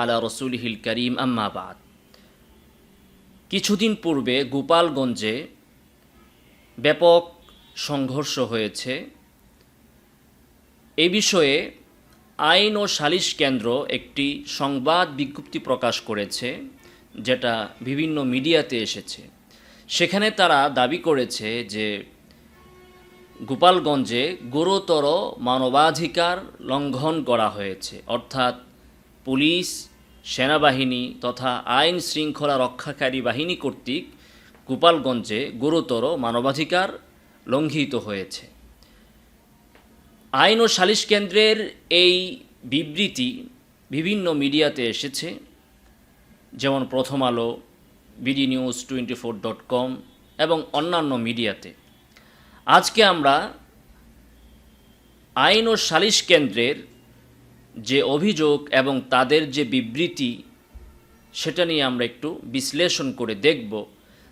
আলা করিম আম্মাবাদ কিছুদিন পূর্বে গোপালগঞ্জে ব্যাপক সংঘর্ষ হয়েছে। এ বিষয়ে আইন ও সালিশ কেন্দ্র একটি সংবাদ বিজ্ঞপ্তি প্রকাশ করেছে, যেটা বিভিন্ন মিডিয়াতে এসেছে। সেখানে তারা দাবি করেছে যে গোপালগঞ্জে গুরুতর মানবাধিকার লঙ্ঘন করা হয়েছে। অর্থাৎ পুলিশ, সেনাবাহিনী তথা আইন শৃঙ্খলা রক্ষাকারী বাহিনী কর্তৃক গোপালগঞ্জে গুরুতর মানবাধিকার লঙ্ঘিত হয়েছে। আইন ও সালিশ কেন্দ্রের এই বিবৃতি বিভিন্ন মিডিয়াতে এসেছে। যেমন Prothom Alo, BD news twenty four dot com এবং অন্যান্য মিডিয়াতে। আজকে আমরা আইন ও সালিশ কেন্দ্রের যে অভিযোগ এবং তাদের যে বিবৃতি, সেটা নিয়ে আমরা একটু বিশ্লেষণ করে দেখব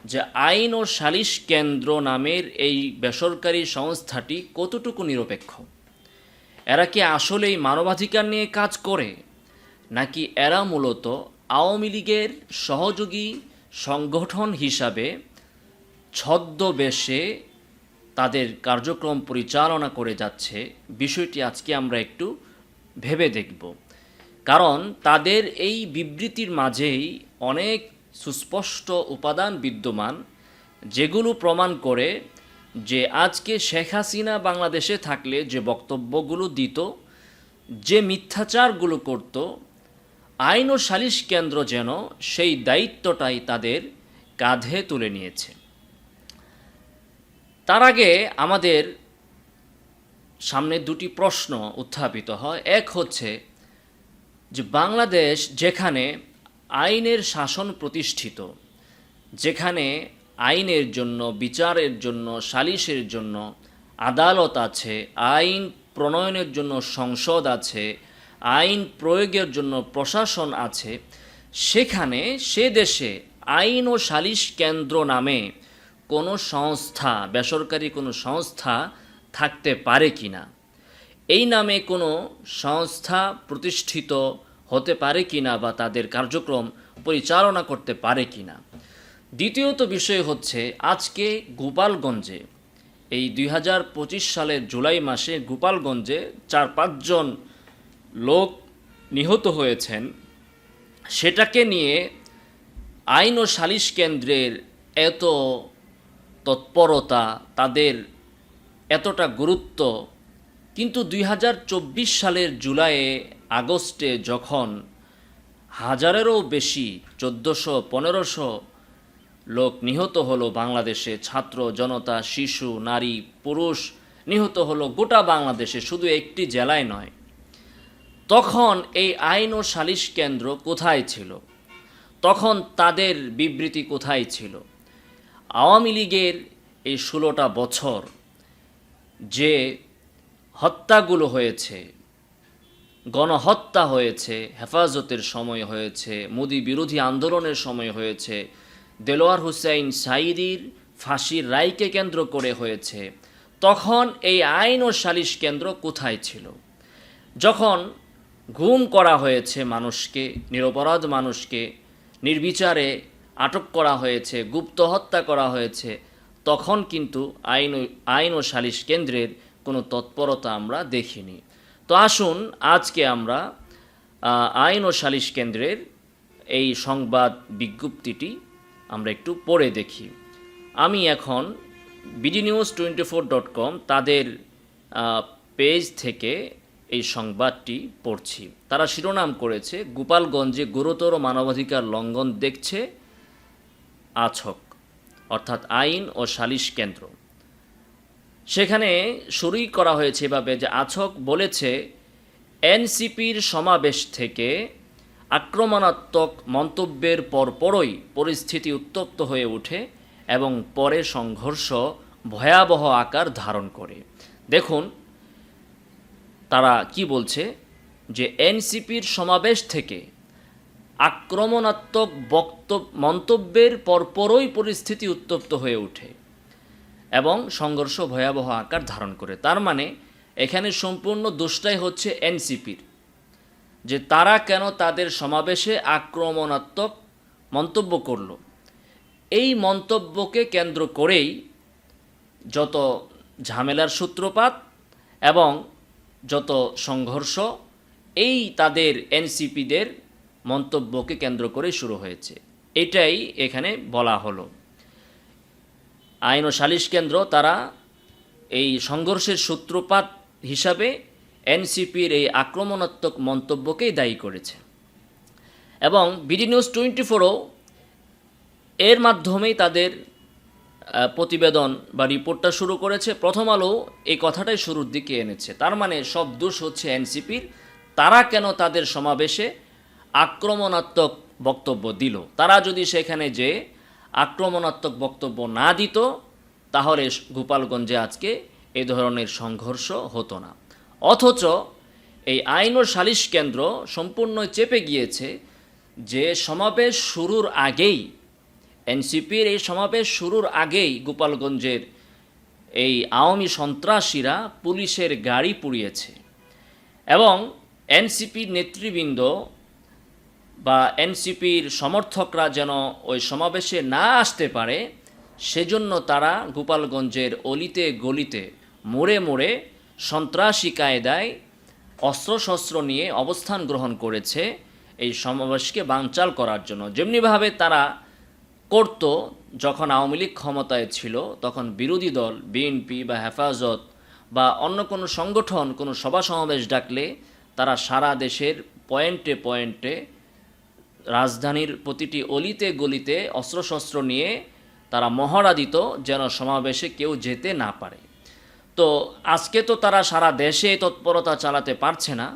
যে আইন ও সালিশ কেন্দ্র নামের এই বেসরকারি সংস্থাটি কতটুকু নিরপেক্ষ? এরা কি আসলেই মানবাধিকার নিয়ে কাজ করে, নাকি এরা মূলত আওয়ামী লীগের সহযোগী সংগঠন হিসাবে ছদ্মবেশে তাদের কার্যক্রম পরিচালনা করে যাচ্ছে। বিষয়টি আজকে আমরা একটু ভেবে দেখব। কারণ তাদের এই বিবৃতির মাঝেই অনেক সুস্পষ্ট উপাদান বিদ্যমান, যেগুলো প্রমাণ করে যে আজকে শেখ হাসিনা বাংলাদেশে থাকলে যে বক্তব্যগুলো দিত, যে মিথ্যাচারগুলো করত, আইন ও সালিশ কেন্দ্র যেন সেই দায়িত্বটাই তাদের কাঁধে তুলে নিয়েছে। তার আগে আমাদের সামনে দুটি প্রশ্ন উত্থাপিত হয়। এক হচ্ছে যে বাংলাদেশ যেখানে আইনের শাসন প্রতিষ্ঠিত, যেখানে আইনের জন্য, বিচারের জন্য, সালিশের জন্য আদালত আছে, আইন প্রণয়নের জন্য সংসদ আছে, আইন প্রয়োগের জন্য প্রশাসন আছে, সেখানে সে দেশে আইন ও সালিশ কেন্দ্র নামে কোনো সংস্থা, বেসরকারি কোনো সংস্থা থাকতে পারে কি না এই নামে কোনো সংস্থা প্রতিষ্ঠিত হতে পারে কি না বা তাদের কার্যক্রম পরিচালনা করতে পারে কি না দ্বিতীয়ত বিষয় হচ্ছে, আজকে গোপালগঞ্জে, এই দুই হাজার পঁচিশ সালের জুলাই মাসে গোপালগঞ্জে চার পাঁচজন লোক নিহত হয়েছেন। সেটাকে নিয়ে আইন ও সালিশ কেন্দ্রের এত তৎপরতা তাদের এতটা গুরুত্ব। কিন্তু দুই হাজার চব্বিশ সালের জুলাইয়ে আগস্টে যখন হাজারেরও বেশি চোদ্দোশো পনেরোশো লোক নিহত হলো বাংলাদেশে, ছাত্র, জনতা, শিশু, নারী, পুরুষ নিহত হলো গোটা বাংলাদেশে, শুধু একটি জেলায় নয়। তখন এই আইন ও সালিশ কেন্দ্র কোথায় ছিল? তখন তাদের বিবৃতি কোথায় ছিল? আওয়ামী লীগের এই ষোলোটা বছর যে হত্যাগুলো হয়েছে, গণহত্যা হয়েছে, হেফাজতের সময় হয়েছে, মোদি বিরোধী আন্দোলনের সময় হয়েছে, দেলোয়ার হুসাইন সাইদির ফাঁসির রায়কে কেন্দ্র করে হয়েছে, তখন এই আইন ও সালিশ কেন্দ্র কোথায় ছিল? যখন গুম করা হয়েছে মানুষকে, নিরপরাধ মানুষকে, নির্বিচারে আটক করা হয়েছে, গুপ্ত হত্যা করা হয়েছে, তখন কিন্তু আইন আইন ও সালিশ কেন্দ্রের কোনো তৎপরতা আমরা দেখিনি। তো আসুন আজকে আমরা আইন ও সালিশ কেন্দ্রের এই সংবাদ বিজ্ঞপ্তিটি আমরা একটু পড়ে দেখি। আমি এখন BD news twenty four dot com তাদের পেজ থেকে এই সংবাদটি পড়ছি। তারা শিরোনাম করেছে, গোপালগঞ্জে গুরুতর মানবাধিকার লঙ্ঘন দেখছে আছক, অর্থাৎ আইন ও সালিশ কেন্দ্র। সেখানে শুরুই করা হয়েছে এভাবে যে আছক বলেছে, এনসিপির সমাবেশ থেকে আক্রমণাত্মক মন্তব্যের পরপরই পরিস্থিতি উত্তপ্ত হয়ে ওঠে এবং পরে সংঘর্ষ ভয়াবহ আকার ধারণ করে। দেখুন, তারা কি বলছে যে এনসিপির সমাবেশ থেকে আক্রমণাত্মক বক্তব্য মন্তব্যের পরপরই পরিস্থিতি উত্তপ্ত হয়ে ওঠে এবং সংঘর্ষ ভয়াবহ আকার ধারণ করে। তার মানে এখানে সম্পূর্ণ দোষটাই হচ্ছে এনসিপির, যে তারা কেন তাদের সমাবেশে আক্রমণাত্মক মন্তব্য করল। এই মন্তব্যকে কেন্দ্র করেই যত ঝামেলার সূত্রপাত এবং যত সংঘর্ষ, এই তাদের এনসিপিদের মন্তব্যকে কেন্দ্র করে শুরু হয়েছে। এটাই এখানে বলা হলো। আইন ও সালিশ কেন্দ্র তারা এই সংঘর্ষের সূত্রপাত হিসাবে এনসিপির এই আক্রমণাত্মক মন্তব্যকেই দায়ী করেছে। এবং বিডি নিউজ টোয়েন্টি ফোরও এর মাধ্যমেই তাদের প্রতিবেদন বা রিপোর্টটা শুরু করেছে। প্রথম আলো এই কথাটাই শুরুর দিকে এনেছে। তার মানে সব দোষ হচ্ছে এনসিপির। তারা কেন তাদের সমাবেশে আক্রমণাত্মক বক্তব্য দিল। তারা যদি সেখানে যে আক্রমণাত্মক বক্তব্য না দিত, তাহলে গোপালগঞ্জে আজকে এই ধরনের সংঘর্ষ হতো না। অথচ এই আইন ও সালিশ কেন্দ্র সম্পূর্ণ চেপে গিয়েছে যে সমাবেশ শুরুর আগেই, এনসিপির এই সমাবেশ শুরুর আগেই গোপালগঞ্জের এই আওয়ামী সন্ত্রাসীরা পুলিশের গাড়ি পুড়িয়েছে। এবং এনসিপির নেতৃবৃন্দ বা এনসিপির সমর্থকরা যেন ওই সমাবেশে না আসতে পারে, সেজন্য তারা গোপালগঞ্জের অলিতে গলিতে মোড়ে মোড়ে সন্ত্রাসী কায়দায় অস্ত্রশস্ত্র নিয়ে অবস্থান গ্রহণ করেছে এই সমাবেশকে বানচাল করার জন্য। যেমনিভাবে তারা করত, যখন আওয়ামী লীগ ক্ষমতায় ছিল, তখন বিরোধী দল, বিএনপি বা হেফাজত বা অন্য কোনো সংগঠন, কোনো সভা সমাবেশ ডাকলে তারা সারা দেশের পয়েন্টে পয়েন্টে রাজধানীর প্রতিটি অলিতে গলিতে অস্ত্রশস্ত্র নিয়ে তারা মহড়া দিত যেন সমাবেশে কেউ যেতে না পারে। তো আজকে তো তারা সারা দেশে তৎপরতা চালাতে পারছে না,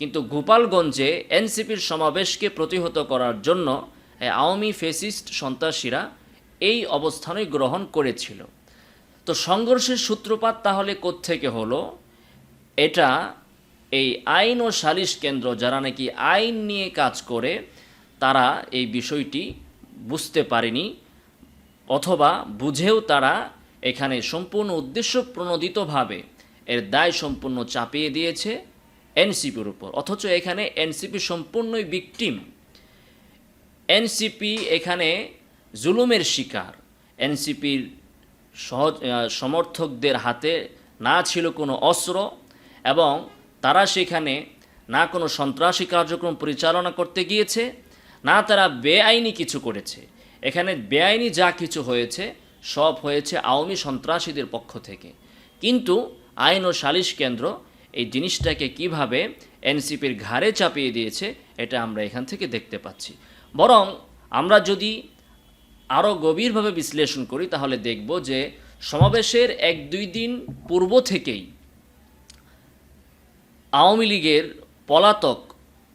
কিন্তু গোপালগঞ্জে এনসিপির সমাবেশকে প্রতিহত করার জন্য আওয়ামী ফেসিস্ট সন্ত্রাসীরা এই অবস্থানই গ্রহণ করেছিল। তো সংঘর্ষের সূত্রপাত তাহলে কোত্থেকে হলো? এটা এই আইন ও সালিশ কেন্দ্র যারা নাকি আইন নিয়ে কাজ করে তারা এই বিষয়টি বুঝতে পারেনি অথবা বুঝেও তারা এখানে সম্পূর্ণ উদ্দেশ্য প্রণোদিতভাবে এর দায় সম্পূর্ণ চাপিয়ে দিয়েছে এনসিপির উপর। অথচ এখানে এনসিপি সম্পূর্ণই বিকটিম এনসিপি এখানে জুলুমের শিকার। এনসিপির সহজ সমর্থকদের হাতে না ছিল কোনো অস্ত্র এবং তারা সেখানে না কোনো সন্ত্রাসী কার্যক্রম পরিচালনা করতে গিয়েছে। না তারা বেআইনি কিছু করেছে। এখানে বেআইনি যা কিছু হয়েছে, সব হয়েছে আওয়ামী সন্ত্রাসীদের পক্ষ থেকে। কিন্তু আইন ও সালিশ কেন্দ্র এই জিনিসটাকে কীভাবে এনসিপির ঘাড়ে চাপিয়ে দিয়েছে, এটা আমরা এখান থেকে দেখতে পাচ্ছি। বরং আমরা যদি আরও গভীরভাবে বিশ্লেষণ করি, তাহলে দেখব যে সমাবেশের এক দুই দিন পূর্ব থেকেই আওয়ামী লীগের পলাতক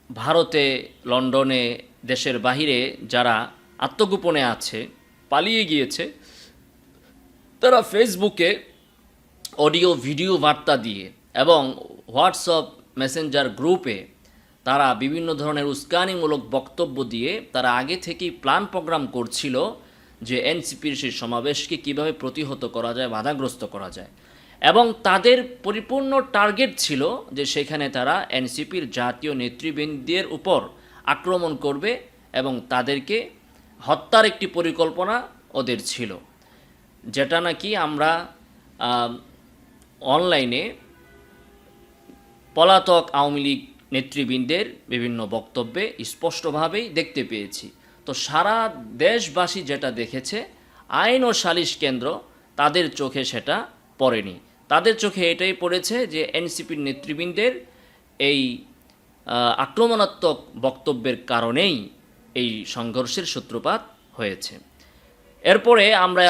ভারতে, লন্ডনে দেশের বাহিরে যারা আত্মগোপনে আছে, পালিয়ে গিয়েছে, তারা ফেসবুকে অডিও ভিডিও বার্তা দিয়ে এবং হোয়াটসঅ্যাপ মেসেঞ্জার গ্রুপে তারা বিভিন্ন ধরনের উস্কানিমূলক বক্তব্য দিয়ে তারা আগে থেকেই প্ল্যান প্রোগ্রাম করছিল যে এনসিপির সেই সমাবেশকে কীভাবে প্রতিহত করা যায়, বাধাগ্রস্ত করা যায়। এবং তাদের পরিপূর্ণ টার্গেট ছিল যে সেখানে তারা এনসিপির জাতীয় নেতৃবৃন্দের উপর আক্রমণ করবে এবং তাদেরকে হত্যার একটি পরিকল্পনা ওদের ছিল। যেটা নাকি আমরা অনলাইনে পলাতক আওয়ামী লীগ নেতৃবৃন্দের বিভিন্ন বক্তব্যে স্পষ্টভাবেই দেখতে পেয়েছি। তো সারা দেশবাসী যেটা দেখেছে, আইন ও সালিশ কেন্দ্র তাদের চোখে সেটা পড়েনি। তাদের চোখে এটাই পড়েছে যে এনসিপির নেতৃবৃন্দের এই আক্রমণাত্মক বক্তব্যের কারণেই এই সংঘর্ষের সূত্রপাত হয়েছে। এরপরে আমরা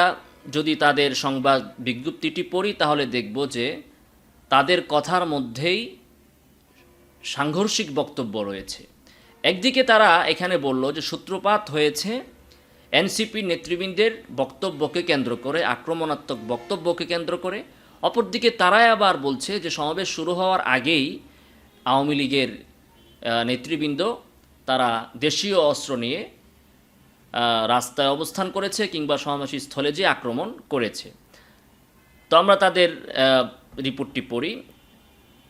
যদি তাদের সংবাদ বিজ্ঞপ্তিটি পড়ি, তাহলে দেখব যে তাদের কথার মধ্যেই সাংঘর্ষিক বক্তব্য রয়েছে। একদিকে তারা এখানে বলল যে সূত্রপাত হয়েছে, এনসিপি নেতৃবৃন্দের বক্তব্যকে কেন্দ্র করে, আক্রমণাত্মক বক্তব্যকে কেন্দ্র করে। অপরদিকে তারাই আবার বলছে যে সমাবেশ শুরু হওয়ার আগেই আওয়ামী লীগের নেতৃবৃন্দ তারা দেশীয় অস্ত্র নিয়ে রাস্তায় অবস্থান করেছে কিংবা সমাবেশী স্থলে যে আক্রমণ করেছে। তো আমরা তাদের রিপোর্টটি পড়ি।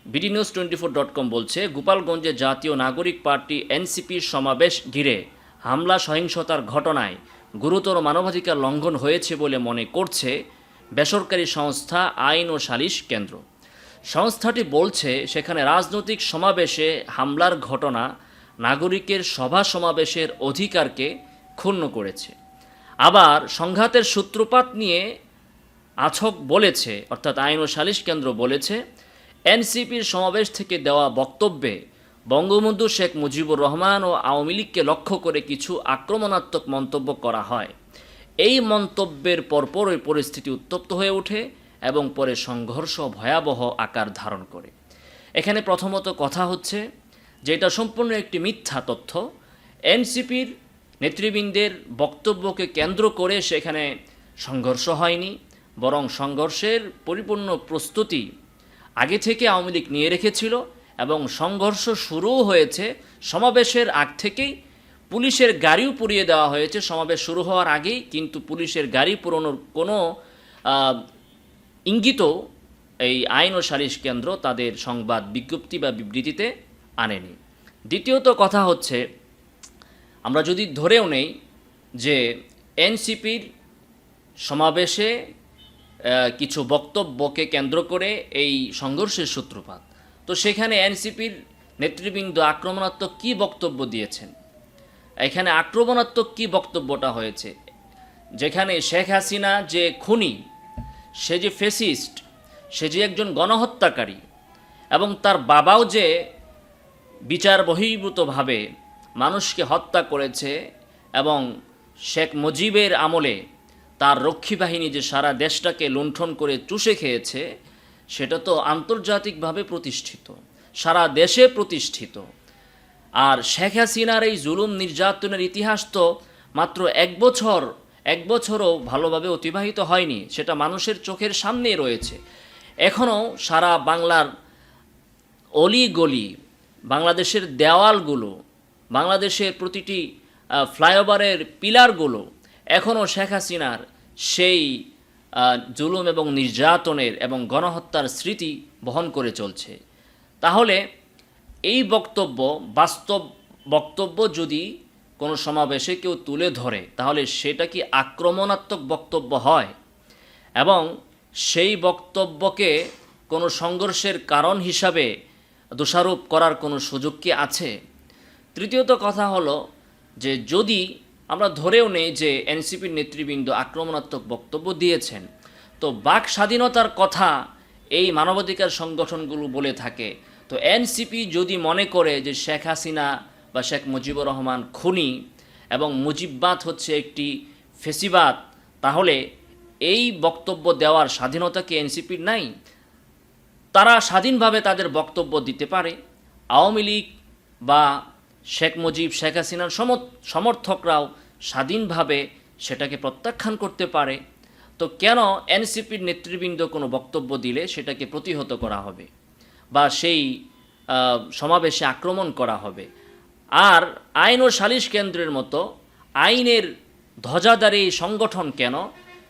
BD news twenty four dot com বলছে, গোপালগঞ্জে জাতীয় নাগরিক পার্টি এনসিপির সমাবেশ ঘিরে হামলা, সহিংসতার ঘটনায় গুরুতর মানবাধিকার লঙ্ঘন হয়েছে বলে মনে করছে বেসরকারি সংস্থা আইন ও সালিশ কেন্দ্র। সংস্থাটি বলছে, সেখানে রাজনৈতিক সমাবেশে হামলার ঘটনা নাগরিকের সভা সমাবেশের অধিকারকে ক্ষুণ্ণ করেছে। আবার সংঘাতের সূত্রপাত নিয়ে আছক বলেছে, অর্থাৎ আইন ও সালিশ কেন্দ্র বলেছে, এনসিপির সমাবেশ থেকে দেওয়া বক্তব্যে বঙ্গবন্ধু শেখ মুজিবুর রহমান ও আওয়ামী লীগকে লক্ষ্য করে কিছু আক্রমণাত্মক মন্তব্য করা হয়। এই মন্তব্যের পরপর ওই পরিস্থিতি উত্তপ্ত হয়ে ওঠে। এবং পরে সংঘর্ষ ভয়াবহ আকার ধারণ করে। এখানে প্রথমত কথা হচ্ছে যে এটা সম্পূর্ণ একটি মিথ্যা তথ্য। এনসিপির নেতৃবৃন্দের বক্তব্যকে কেন্দ্র করে সেখানে সংঘর্ষ হয়নি, বরং সংঘর্ষের পরিপূর্ণ প্রস্তুতি আগে থেকে আওয়ামী লীগ নিয়ে রেখেছিল এবং সংঘর্ষ শুরুও হয়েছে। সমাবেশের আগ থেকেই পুলিশের গাড়িও পুড়িয়ে দেওয়া হয়েছে। সমাবেশ শুরু হওয়ার আগেই কিন্তু পুলিশের গাড়ি পুরোনোর কোনো আহ, ইঙ্গিতও এই আইন ও সালিশ কেন্দ্র তাদের সংবাদ বিজ্ঞপ্তি বা বিবৃতিতে আনেনি। দ্বিতীয়ত কথা হচ্ছে আমরা যদি ধরেও নেই যে এনসিপির সমাবেশে কিছু বক্তব্যকে কেন্দ্র করে এই সংঘর্ষের সূত্রপাত তো সেখানে এনসিপির নেতৃবৃন্দ আক্রমণাত্মক কী বক্তব্য দিয়েছেন? এখানে আক্রমণাত্মক কী বক্তব্যটা হয়েছে? যেখানে শেখ হাসিনা যে খুনি সে যে ফেসিস্ট, সে যে একজন গণহত্যাকারী, এবং তার বাবাও যে বিচার বহির্ভূতভাবে মানুষকে হত্যা করেছে এবং শেখ মুজিবের আমলে তার রক্ষী বাহিনী যে সারা দেশটাকে লুণ্ঠন করে চুষে খেয়েছে, সেটা তো আন্তর্জাতিকভাবে প্রতিষ্ঠিত, সারা দেশে প্রতিষ্ঠিত। আর শেখ হাসিনার এই জুলুম নির্যাতনের ইতিহাস তো মাত্র এক বছর এক বছরও ভালোভাবে অতিবাহিত হয়নি, সেটা মানুষের চোখের সামনেই রয়েছে। এখনও সারা বাংলার অলি গলি বাংলাদেশের দেওয়ালগুলো, বাংলাদেশের প্রতিটি ফ্লাইওভারের পিলারগুলো এখনও শেখ হাসিনার সেই জুলুম এবং নির্যাতনের এবং গণহত্যার স্মৃতি বহন করে চলছে। তাহলে এই বক্তব্য, বাস্তব বক্তব্য যদি কোনো সমাবেশে কেউ তুলে ধরে, তাহলে সেটা কি আক্রমণাত্মক বক্তব্য হয়? এবং সেই বক্তব্যকে কোনো সংঘর্ষের কারণ হিসাবে দোষারোপ করার কোনো সুযোগ কি আছে? তৃতীয়ত কথা হলো যে যদি আমরা ধরেও নেই যে এনসিপির নেতৃবৃন্দ আক্রমণাত্মক বক্তব্য দিয়েছেন, তো বাক স্বাধীনতার কথা এই মানবাধিকার সংগঠনগুলো বলে থাকে। তো এনসিপি যদি মনে করে যে শেখ হাসিনা বা শেখ মুজিবুর রহমান খুনি এবং মুজিববাদ হচ্ছে একটি ফেসিবাদ, তাহলে এই বক্তব্য দেওয়ার স্বাধীনতা কি এনসিপির নাই? তারা স্বাধীনভাবে তাদের বক্তব্য দিতে পারে। আওয়ামী লীগ বা শেখ মুজিব, শেখ হাসিনার সমর্থকরাও স্বাধীনভাবে সেটাকে প্রত্যাখ্যান করতে পারে। তো কেন এনসিপির নেতৃবৃন্দ কোনো বক্তব্য দিলে সেটাকে প্রতিহত করা হবে? বা সেই সমাবেশে আক্রমণ করা হবে? আর আইন ও সালিশ কেন্দ্রের মতো আইনের ধ্বজাধারী এই সংগঠন কেন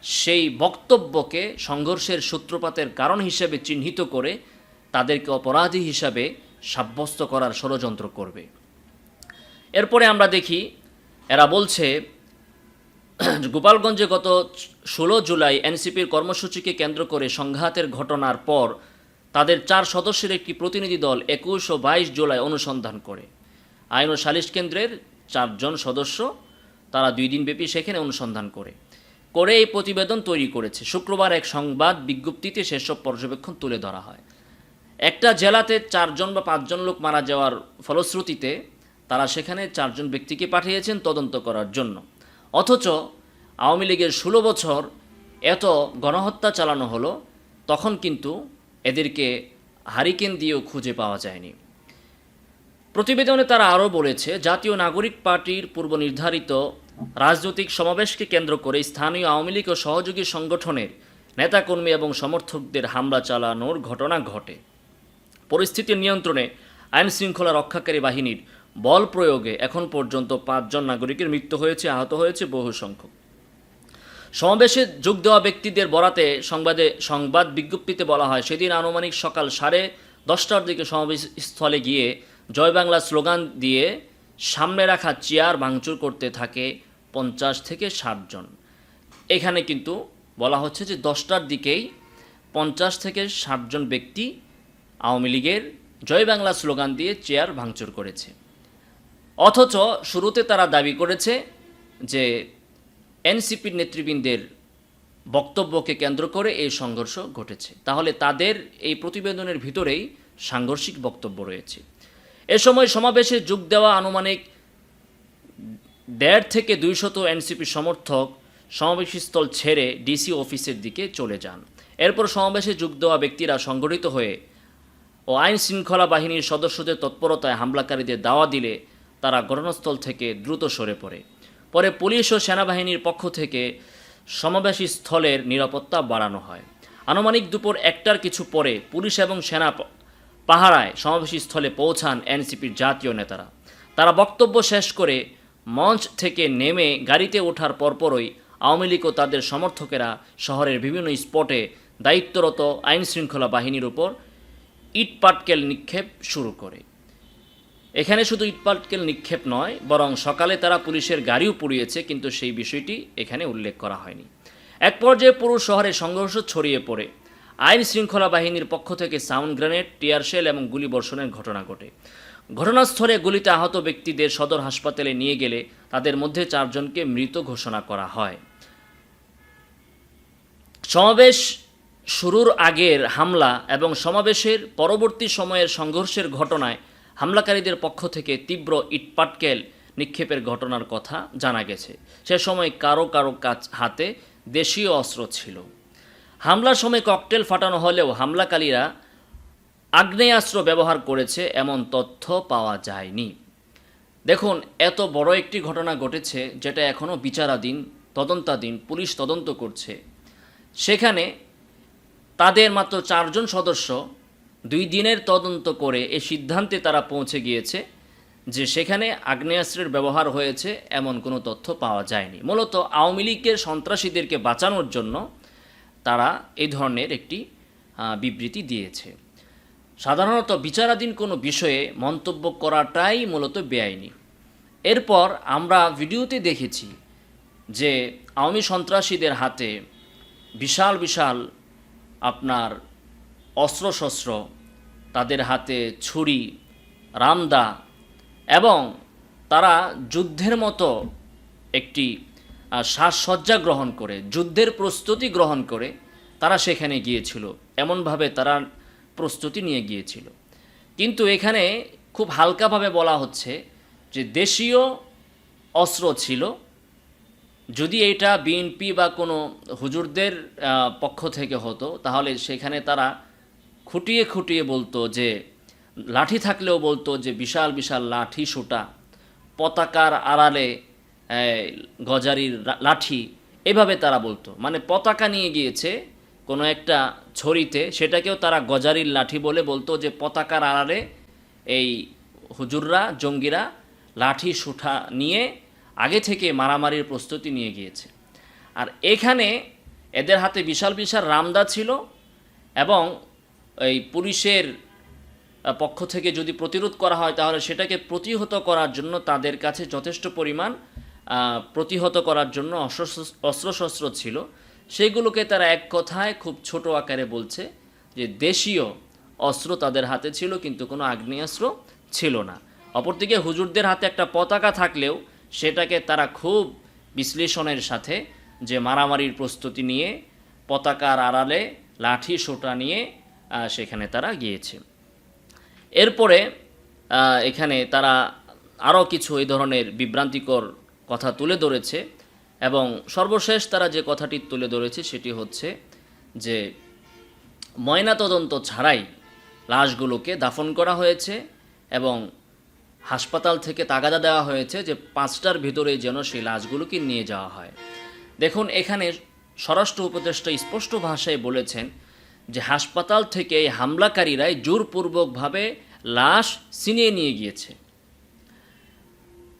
সেই বক্তব্যকে সংঘর্ষের সূত্রপাতের কারণ হিসেবে চিহ্নিত করে তাদেরকে অপরাধী হিসাবে সাব্যস্ত করার ষড়যন্ত্র করবে। এরপরে আমরা দেখি, এরা বলছে, গোপালগঞ্জে গত ষোলো জুলাই এনসিপির কর্মসূচিকে কেন্দ্র করে সংঘাতের ঘটনার পর তাদের চার সদস্যের একটি প্রতিনিধি দল একুশ ও বাইশ জুলাই অনুসন্ধান করে। আইন ও সালিশ কেন্দ্রের চারজন সদস্য তারা দুই দিনব্যাপী সেখানে অনুসন্ধান করে। করে এই প্রতিবেদন তৈরি করেছে। শুক্রবার এক সংবাদ বিজ্ঞপ্তিতে সেসব পর্যবেক্ষণ তুলে ধরা হয়। একটা জেলাতে চারজন বা পাঁচজন লোক মারা যাওয়ার ফলশ্রুতিতে তারা সেখানে চারজন ব্যক্তিকে পাঠিয়েছেন তদন্ত করার জন্য। অথচ আওয়ামী লীগের ষোলো বছর এত গণহত্যা চালানো হলো, তখন কিন্তু এদেরকে হারিকেন দিয়েও খুঁজে পাওয়া যায়নি। প্রতিবেদনে তারা আরও বলেছে, জাতীয় নাগরিক পার্টির পূর্ব নির্ধারিত রাজনৈতিক সমাবেশকে কেন্দ্র করে স্থানীয় আওয়ামী লীগ ও সহযোগী সংগঠনের নেতাকর্মী এবং সমর্থকদের হামলা চালানোর ঘটনা ঘটে। পরিস্থিতি নিয়ন্ত্রণে আইন শৃঙ্খলা রক্ষাকারী বাহিনীর বল প্রয়োগে এখন পর্যন্ত পাঁচজন নাগরিকের মৃত্যু হয়েছে, আহত হয়েছে বহু সংখ্যক। সমাবেশে যোগ দেওয়া ব্যক্তিদের বরাতে সংবাদে সংবাদ বিজ্ঞপ্তিতে বলা হয়, সেদিন আনুমানিক সকাল সাড়ে দশটার দিকে সমাবেশ স্থলে গিয়ে জয় বাংলা স্লোগান দিয়ে সামনে রাখা চেয়ার ভাঙচুর করতে থাকে পঞ্চাশ থেকে ষাটজন এখানে কিন্তু বলা হচ্ছে যে দশটার দিকেই পঞ্চাশ থেকে ষাটজন ব্যক্তি আওয়ামী লীগের জয় বাংলা স্লোগান দিয়ে চেয়ার ভাঙচুর করেছে। অথচ শুরুতে তারা দাবি করেছে যে এনসিপির নেতৃবৃন্দের বক্তব্যকে কেন্দ্র করে এই সংঘর্ষ ঘটেছে। তাহলে তাদের এই প্রতিবেদনের ভিতরেই সাংঘর্ষিক বক্তব্য রয়েছে। এ সময় সমাবেশে যোগ দেওয়া আনুমানিক দেড় থেকে দুইশত এনসিপি সমর্থক সমাবেশস্থল ছেড়ে ডিসি অফিসের দিকে চলে যান। এরপর সমাবেশে যোগ দেওয়া ব্যক্তিরা সংগঠিত হয়ে ও আইন শৃঙ্খলা বাহিনীর সদস্যদের তৎপরতায় হামলাকারীদের দাওয়া দিলে তারা ঘটনাস্থল থেকে দ্রুত সরে পড়ে। পরে পুলিশ ও সেনাবাহিনীর পক্ষ থেকে সমাবেশী স্থলের নিরাপত্তা বাড়ানো হয়। আনুমানিক দুপুর একটার কিছু পরে পুলিশ এবং সেনা পাহারায় সমাবেশী স্থলে পৌঁছান এনসিপির জাতীয় নেতারা। তারা বক্তব্য শেষ করে মঞ্চ থেকে নেমে গাড়িতে ওঠার পরপরই আওয়ামী লীগ ও তাদের সমর্থকেরা শহরের বিভিন্ন স্পটে দায়িত্বরত আইন শৃঙ্খলা বাহিনীর উপর ইটপাটকেল নিক্ষেপ শুরু করে। এখানে শুধু ইটপাটকেল নিক্ষেপ নয়, বরং সকালে তারা পুলিশের গাড়িও পুড়িয়েছে, কিন্তু সেই বিষয়টি এখানে উল্লেখ করা হয়নি। এক পর্যায়ে পুরো শহরে সংঘর্ষ ছড়িয়ে পড়ে। আইন শৃঙ্খলা বাহিনীর পক্ষ থেকে সাউন্ড গ্রেনেড, টিয়ার শেল এবং গুলি বর্ষণের ঘটনা ঘটে। ঘটনাস্থলে গুলিতে আহত ব্যক্তিদের সদর হাসপাতালে নিয়ে গেলে তাদের মধ্যে চারজনকে মৃত ঘোষণা করা হয়। সমাবেশ শুরুর আগের হামলা এবং সমাবেশের পরবর্তী সময়ের সংঘর্ষের ঘটনায় হামলাকারীদের পক্ষ থেকে তীব্র ইটপাটকেল নিক্ষেপের ঘটনার কথা জানা গেছে। সে সময় কারও কারও কাছ হাতে দেশীয় অস্ত্র ছিল। হামলার সময় ককটেল ফাটানো হলেও হামলাকারীরা আগ্নেয়াস্ত্র ব্যবহার করেছে, এমন তথ্য পাওয়া যায়নি। দেখুন, এত বড় একটি ঘটনা ঘটেছে যেটা এখনও বিচারাধীন, তদন্তাধীন, পুলিশ তদন্ত করছে। সেখানে তাদের মাত্র চারজন সদস্য দুই দিনের তদন্ত করে এ সিদ্ধান্তে তারা পৌঁছে গিয়েছে যে সেখানে আগ্নেয়াস্ত্রের ব্যবহার হয়েছে, এমন কোনো তথ্য পাওয়া যায়নি। মূলত আওয়ামী লীগের সন্ত্রাসীদেরকে বাঁচানোর জন্য তারা এই ধরনের একটি বিবৃতি দিয়েছে। সাধারণত বিচারাধীন কোনো বিষয়ে মন্তব্য করাটাই মূলত বেআইনি। এরপর আমরা ভিডিওতে দেখেছি যে আওয়ামী সন্ত্রাসীদের হাতে বিশাল বিশাল আপনার অস্ত্রশস্ত্র, তাদের হাতে ছুরি, রামদা এবং তারা যুদ্ধের মতো একটি সাজসজ্জা গ্রহণ করে, যুদ্ধের প্রস্তুতি গ্রহণ করে তারা সেখানে গিয়েছিল। এমনভাবে তারা প্রস্তুতি নিয়ে গিয়েছিল। কিন্তু এখানে খুব হালকাভাবে বলা হচ্ছে যে দেশীয় অস্ত্র ছিল। যদি এটা বিএনপি বা কোনো হুজুরদের পক্ষ থেকে হতো, তাহলে সেখানে তারা খুঁটিয়ে খুঁটিয়ে বলতো যে, লাঠি থাকলেও বলতো যে বিশাল বিশাল লাঠি সোটা। পতাকার আড়ালে গজারির লাঠি, এভাবে তারা বলতো। মানে পতাকা নিয়ে গিয়েছে কোনো একটা ছড়িতে, সেটাকেও তারা গজারির লাঠি বলে বলতো যে পতাকার আড়ালে এই হুজুররা, জঙ্গিরা লাঠি সুঠা নিয়ে আগে থেকে মারামারির প্রস্তুতি নিয়ে গিয়েছে। আর এখানে এদের হাতে বিশাল বিশাল রামদা ছিল এবং এই পুলিশের পক্ষ থেকে যদি প্রতিরোধ করা হয় তাহলে সেটাকে প্রতিহত করার জন্য তাদের কাছে যথেষ্ট পরিমাণ প্রতিহত করার জন্য অস্ত্র- অস্ত্রশস্ত্র ছিল। সেগুলোকে তারা এক কথায় খুব ছোট আকারে বলছে যে দেশীয় অস্ত্র তাদের হাতে ছিল, কিন্তু কোনো আগ্নেয়াস্ত্র ছিল না। অপরদিকে হুজুরদের হাতে একটা পতাকা থাকলেও সেটাকে তারা খুব বিশ্লেষণের সাথে যে মারামারির প্রস্তুতি নিয়ে, পতাকার আড়ালে লাঠি সোটা নিয়ে সেখানে তারা গিয়েছে। এরপরে এখানে তারা আরও কিছু এই ধরনের বিভ্রান্তিকর কথা তুলে ধরেছে এবং সর্বশেষ তারা যে কথাটি তুলে ধরেছে সেটি হচ্ছে যে ময়নাতদন্ত ছাড়াই লাশগুলোকে দাফন করা হয়েছে এবং হাসপাতাল থেকে তাগাদা দেওয়া হয়েছে যে পাঁচটার ভিতরে যেন সেই লাশগুলোকে নিয়ে যাওয়া হয়। দেখুন, এখানে স্বরাষ্ট্র উপদেষ্টা স্পষ্ট ভাষায় বলেছেন যে হাসপাতাল থেকে হামলাকারীরাই জোরপূর্বকভাবে লাশ ছিনিয়ে নিয়ে গিয়েছে।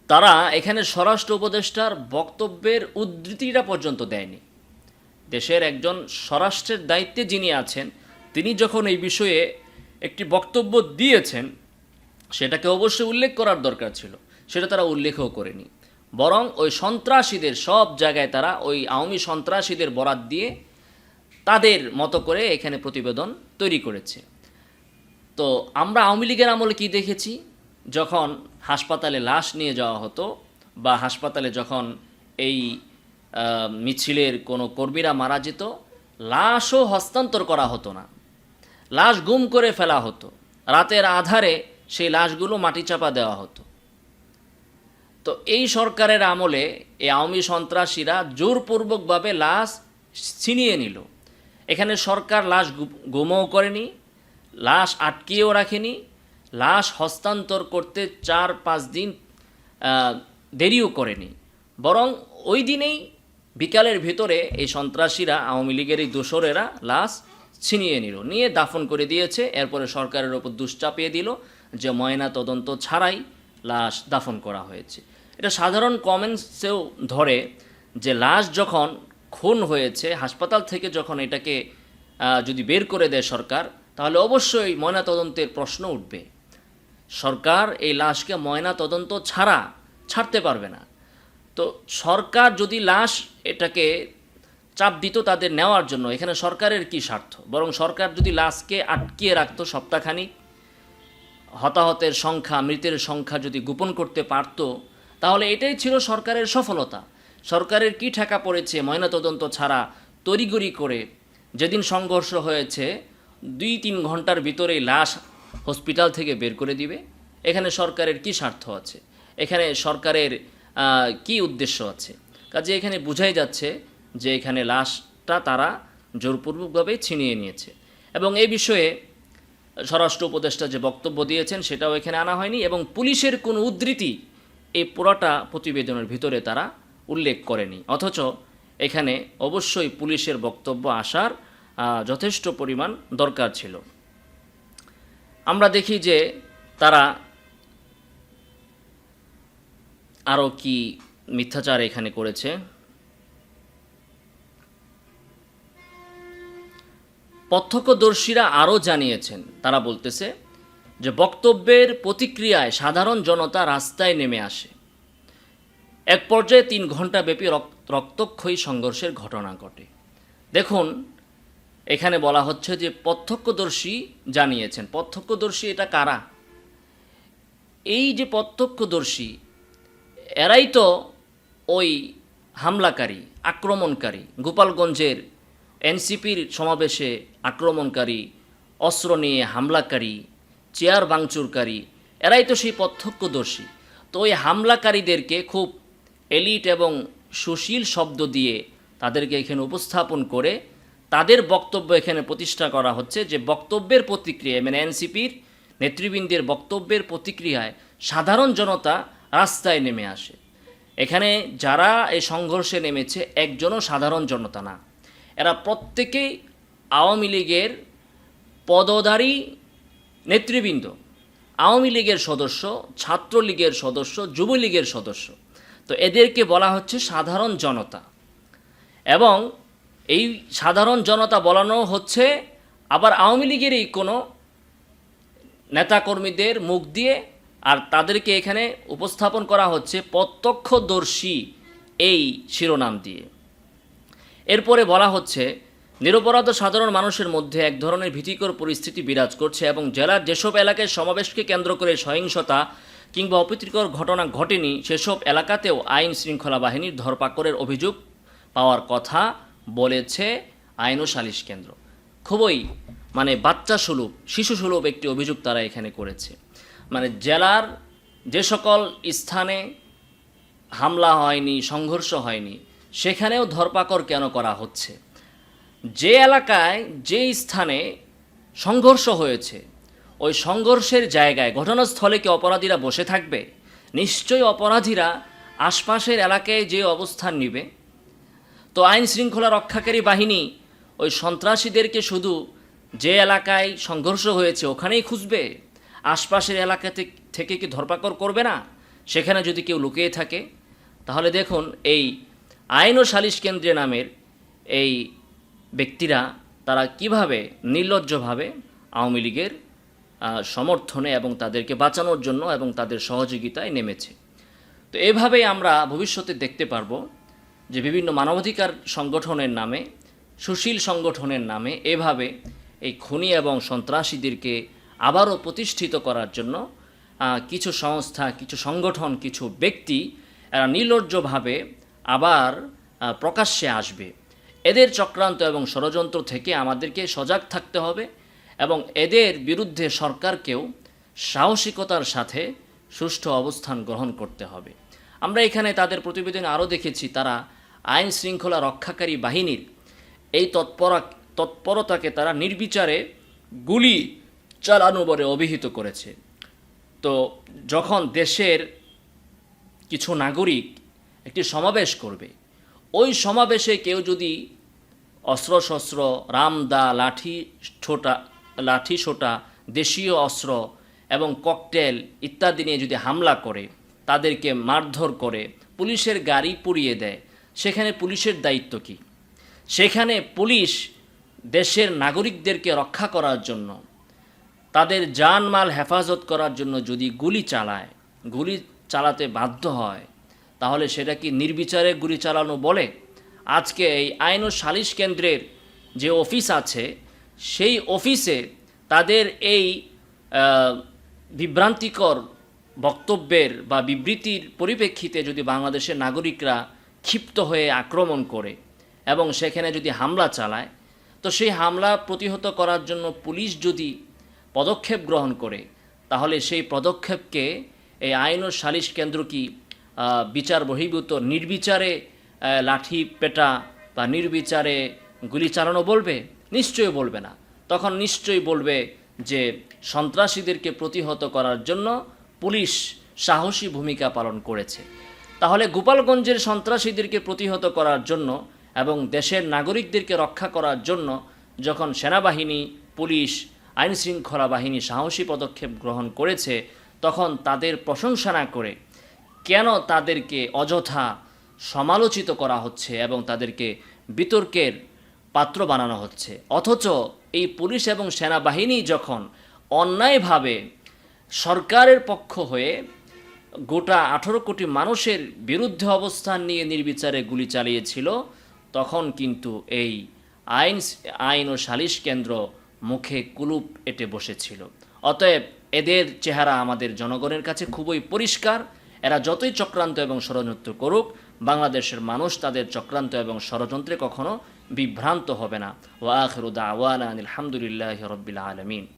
তারা এখানে স্বরাষ্ট্র উপদেষ্টার বক্তব্যের উদ্ধৃতিটা পর্যন্ত দেয়নি। দেশের একজন স্বরাষ্ট্রের দায়িত্বে যিনি আছেন, তিনি যখন এই বিষয়ে একটি বক্তব্য দিয়েছেন, সেটাকে অবশ্যই উল্লেখ করার দরকার ছিল। সেটা তারা উল্লেখও করেনি। বরং ওই সন্ত্রাসীদের, সব জায়গায় তারা ওই আওয়ামী সন্ত্রাসীদের বরাত দিয়ে তাদের মতো করে এখানে প্রতিবেদন তৈরি করেছে। তো আমরা আওয়ামী লীগের আমলে কি দেখেছি? যখন হাসপাতালে লাশ নিয়ে যাওয়া হতো বা হাসপাতালে যখন এই মিছিলের কোনো কর্মীরা মারা যেত, লাশও হস্তান্তর করা হতো না। লাশ গুম করে ফেলা হতো। রাতের আধারে সেই লাশগুলো মাটি চাপা দেওয়া হতো। তো এই সরকারের আমলে এই আওয়ামী সন্ত্রাসীরা জোরপূর্বকভাবে লাশ ছিনিয়ে নিল। এখানে সরকার লাশ গুমও করেনি, লাশ আটকিয়েও রাখেনি লাশ হস্তান্তর করতে চার পাঁচ দিন দেরিও করেনি। বরং ওই দিনেই বিকালের ভিতরে এই সন্ত্রাসীরা, আওয়ামী লীগের এই দোসরেরা লাশ ছিনিয়ে নিল, নিয়ে দাফন করে দিয়েছে। এরপরে সরকারের ওপর দুষ চাপিয়ে দিল যে ময়না তদন্ত ছাড়াই লাশ দাফন করা হয়েছে। এটা সাধারণ কমেন্টসেও ধরে যে লাশ যখন খুন হয়েছে, হাসপাতাল থেকে যখন এটাকে যদি বের করে দেয় সরকার, তাহলে অবশ্যই ময়না তদন্তের প্রশ্ন উঠবে। সরকার এই লাশকে ময়না তদন্ত ছাড়া ছাড়তে পারবে না। তো সরকার যদি লাশ এটাকে চাপ দিত তাদের নেওয়ার জন্য, এখানে সরকারের কি স্বার্থ? বরং সরকার যদি লাশকে আটকিয়ে রাখতো সপ্তাহখানিক হতাহতের সংখ্যা, মৃতের সংখ্যা যদি গোপন করতে পারত, তাহলে এটাই ছিল সরকারের সফলতা। সরকারের কি ঠেকা পড়েছে ময়নাতদন্ত ছাড়া তড়িগড়ি করে? যেদিন সংঘর্ষ হয়েছে দুই তিন ঘণ্টার ভিতরেই লাশ হসপিটাল থেকে বের করে দিবে। এখানে সরকারের কি স্বার্থ আছে? এখানে সরকারের কি উদ্দেশ্য আছে? কাজে এখানে বোঝাই যাচ্ছে যে এখানে লাশটা তারা জোরপূর্বকভাবে ছিনিয়ে নিয়েছে। এবং এই বিষয়ে স্বরাষ্ট্র উপদেষ্টা যে বক্তব্য দিয়েছেন, সেটাও এখানে আনা হয়নি এবং পুলিশের কোনো উদ্ধৃতি এই পুরোটা প্রতিবেদনের ভিতরে তারা উল্লেখ করেনি। অথচ এখানে অবশ্যই পুলিশের বক্তব্য আসার যথেষ্ট পরিমাণ দরকার ছিল। আমরা দেখি যে তারা আরও কি মিথ্যাচার এখানে করেছে। প্রত্যক্ষদর্শীরা আরও জানিয়েছেন, তারা বলতেছে যে বক্তব্যের প্রতিক্রিয়ায় সাধারণ জনতা রাস্তায় নেমে আসে। এক পর্যায়ে তিন ঘণ্টা ব্যাপী রক- রক্তক্ষয়ী সংঘর্ষের ঘটনা ঘটে। দেখুন এখানে বলা হচ্ছে যে প্রত্যক্ষদর্শী জানিয়েছেন। প্রত্যক্ষদর্শী এটা কারা? এই যে প্রত্যক্ষদর্শী, এরাই তো ওই হামলাকারী, আক্রমণকারী, গোপালগঞ্জের এনসিপির সমাবেশে আক্রমণকারী, অস্ত্র নিয়ে হামলাকারী, চেয়ার ভাঙচুরকারী, এরাই তো সেই প্রত্যক্ষদর্শী। তো ওই হামলাকারীদেরকে খুব এলিট এবং সুশীল শব্দ দিয়ে তাদেরকে এখানে উপস্থাপন করে তাদের বক্তব্য এখানে প্রতিষ্ঠা করা হচ্ছে যে বক্তব্যের প্রতিক্রিয়ায় মানে এনসিপির নেতৃবৃন্দের বক্তব্যের প্রতিক্রিয়ায় সাধারণ জনতা রাস্তায় নেমে আসে। এখানে যারা এই সংঘর্ষে নেমেছে, একজনও সাধারণ জনতা না। এরা প্রত্যেকেই আওয়ামী লীগের পদধারী নেতৃবৃন্দ। আওয়ামী লীগের সদস্য, ছাত্রলীগের সদস্য, যুবলীগের সদস্য। তো এদেরকে বলা হচ্ছে সাধারণ জনতা। এবং এই সাধারণ জনতা বলানো হচ্ছে, আবার আওয়ামী লীগেরই কোনো নেতাকর্মীদের মুখ দিয়ে আর তাদেরকে এখানে উপস্থাপন করা হচ্ছে প্রত্যক্ষদর্শী এই শিরোনাম দিয়ে। এরপরে বলা হচ্ছে, নিরপরাধ সাধারণ মানুষের মধ্যে এক ধরনের ভীতিকর পরিস্থিতি বিরাজ করছে এবং জেলার যেসব এলাকায় সমাবেশকে কেন্দ্র করে সহিংসতা কিংবা অপ্রীতিকর ঘটনা ঘটেনি, সেসব এলাকাতেও আইন শৃঙ্খলা বাহিনীর ধরপাকড়ের অভিযোগ পাওয়ার কথা বলেছে আইন ও সালিশ কেন্দ্র। খুবই মানে বাচ্চা সুলভ, শিশু সুলভ একটি অভিযোগ তারা এখানে করেছে। মানে জেলার যে সকল স্থানে হামলা হয়নি, সংঘর্ষ হয়নি, সেখানেও ধরপাকড় কেন করা হচ্ছে? যে এলাকায়, যে স্থানে সংঘর্ষ হয়েছে, ওই সংঘর্ষের জায়গায় ঘটনাস্থলে কি অপরাধীরা বসে থাকবে? নিশ্চয়ই অপরাধীরা আশপাশের এলাকায় যে অবস্থান নিবে তো আইন শৃঙ্খলা রক্ষাকারী বাহিনী ওই সন্ত্রাসীদেরকে শুধু যে এলাকায় সংঘর্ষ হয়েছে ওখানেই খুঁজবে? আশপাশের এলাকাতে থেকে কি ধরপাকড় করবে না? সেখানে যদি কেউ লুকিয়ে থাকে? তাহলে দেখুন, এই আইন ও সালিশ কেন্দ্রে নামের এই ব্যক্তিরা তারা কীভাবে নির্লজ্জভাবে আওয়ামী লীগের সমর্থনে এবং তাদেরকে বাঁচানোর জন্য এবং তাদের সহযোগিতায় নেমেছে? তো এভাবেই আমরা ভবিষ্যতে দেখতে পারব যে বিভিন্ন মানবাধিকার সংগঠনের নামে, সুশীল সংগঠনের নামে এভাবে এই খুনি এবং সন্ত্রাসীদেরকে আবারও প্রতিষ্ঠিত করার জন্য কিছু সংস্থা, কিছু সংগঠন, কিছু ব্যক্তি এরা নির্লজ্জভাবে আবার প্রকাশ্যে আসবে। এদের চক্রান্ত এবং ষড়যন্ত্র থেকে আমাদেরকে সজাগ থাকতে হবে এবং এদের বিরুদ্ধে সরকারকেও সাহসিকতার সাথে সুষ্ঠু অবস্থান গ্রহণ করতে হবে। আমরা এখানে তাদের প্রতিবেদনে আরও দেখেছি তারা আইন শৃঙ্খলা রক্ষাকারী বাহিনীর এই তৎপরা তৎপরতাকে তারা নির্বিচারে গুলি চালানো বলে অভিহিত করেছে। তো যখন দেশের কিছু নাগরিক একটি সমাবেশ করবে, ওই সমাবেশে কেউ যদি অস্ত্রশস্ত্র, রামদা, লাঠি ছোটা লাঠি সোটা দেশীয় অস্ত্র এবং ককটেল ইত্যাদি নিয়ে যদি হামলা করে তাদেরকে মারধর করে পুলিশের গাড়ি পুড়িয়ে দেয়। সেখানে পুলিশের দায়িত্ব কী? সেখানে পুলিশ দেশের নাগরিকদেরকে রক্ষা করার জন্য, তাদের জানমাল হেফাজত করার জন্য যদি গুলি চালায়, গুলি চালাতে বাধ্য হয়, তাহলে সেটা কি নির্বিচারে গুলি চালানো বলে? আজকে এই আইন ও সালিশ কেন্দ্রের যে অফিস আছে, সেই অফিসে তাদের এই বিভ্রান্তিকর বক্তব্যের বা বিবৃতির পরিপ্রেক্ষিতে যদি বাংলাদেশের নাগরিকরা ক্ষিপ্ত হয়ে আক্রমণ করে এবং সেখানে যদি হামলা চালায়, তো সেই হামলা প্রতিহত করার জন্য পুলিশ যদি পদক্ষেপ গ্রহণ করে, তাহলে সেই পদক্ষেপকে এই আইন ও সালিশ কেন্দ্র কি বিচার বহির্ভূত নির্বিচারে লাঠি পেটা বা নির্বিচারে গুলি চালানো বলবে? নিশ্চয়ই বলবে না। তখন নিশ্চয়ই বলবে যে সন্ত্রাসীদেরকে প্রতিহত করার জন্য পুলিশ সাহসী ভূমিকা পালন করেছে। তাহলে গোপালগঞ্জের সন্ত্রাসীদেরকে প্রতিহত করার জন্য এবং দেশের নাগরিকদেরকে রক্ষা করার জন্য যখন সেনাবাহিনী, পুলিশ আইন শৃঙ্খলা বাহিনী সাহসী পদক্ষেপ গ্রহণ করেছে, তখন তাদের প্রশংসা না করে কেন তাদেরকে অযথা সমালোচিত করা হচ্ছে এবং তাদেরকে বিতর্কের পাত্র বানানো হচ্ছে? অথচ এই পুলিশ এবং সেনাবাহিনী যখন অন্যায়ভাবে সরকারের পক্ষ হয়ে গোটা আঠেরো কোটি মানুষের বিরুদ্ধে অবস্থান নিয়ে নির্বিচারে গুলি চালিয়েছিল, তখন কিন্তু এই আইন আইন ও সালিশ কেন্দ্র মুখে কুলুপ এঁটে বসেছিল। অতএব এদের চেহারা আমাদের জনগণের কাছে খুবই পরিষ্কার। এরা যতই চক্রান্ত এবং ষড়যন্ত্র করুক, বাংলাদেশের মানুষ তাদের চক্রান্ত এবং ষড়যন্ত্রে কখনো বিভ্রান্ত হবে না। ওয়া আখিরু দাওয়ানা আনিল হামদুলিল্লাহি রাব্বিল আলামিন।